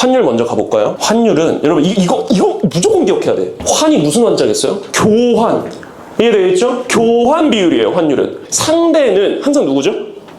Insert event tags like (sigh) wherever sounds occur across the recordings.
환율 먼저 가볼까요? 환율은 여러분 이, 이거 이거 무조건 기억해야 돼. 환이 무슨 환자겠어요? 교환. 이해되겠죠? 교환 비율이에요. 환율은 상대는 항상 누구죠?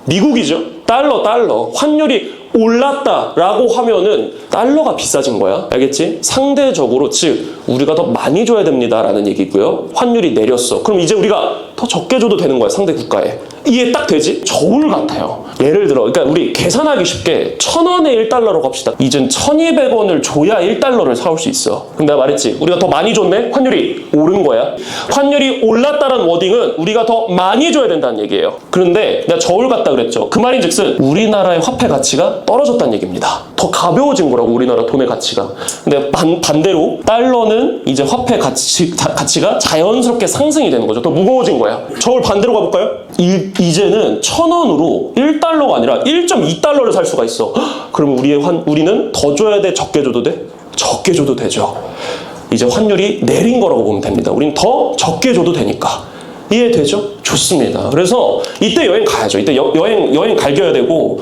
미국이죠. 달러 달러 환율이 올랐다라고 하면은 달러가 비싸진 거야. 알겠지? 상대적으로 즉 우리가 더 많이 줘야 됩니다라는 얘기고요. 환율이 내렸어. 그럼 이제 우리가 더 적게 줘도 되는 거야. 상대 국가에. 이해 딱 되지? 저울 같아요. 예를 들어, 그러니까 우리 계산하기 쉽게 천 원에 1달러로 갑시다. 이젠 1200원을 줘야 1달러를 사올 수 있어. 근데 말했지. 우리가 더 많이 줬네? 환율이 오른 거야. 환율이 올랐다는 워딩은 우리가 더 많이 줘야 된다는 얘기예요. 그런데 내가 저울 같다 그랬죠. 그 말인 즉슨 우리나라의 화폐 가치가 떨어졌다는 얘기입니다. 더 가벼워진 거라고 우리나라 돈의 가치가. 근데 반, 반대로 달러는 이제 화폐 가치, 자- 가치가 자연스럽게 상승이 되는 거죠. 더 무거워진 거야. 저울 반대로 가볼까요? 이, 이제는 천 원으로 1달러가 아니라 1.2달러를 살 수가 있어. 헉, (gasps) 그러면 우리의 환, 우리는 더 줘야 돼? 적게 줘도 돼? 적게 줘도 되죠. 이제 환율이 내린 거라고 보면 됩니다. 우린 더 적게 줘도 되니까. 이해되죠? 좋습니다. 그래서 이때 여행 가야죠. 이때 여, 여행, 여행 갈겨야 되고,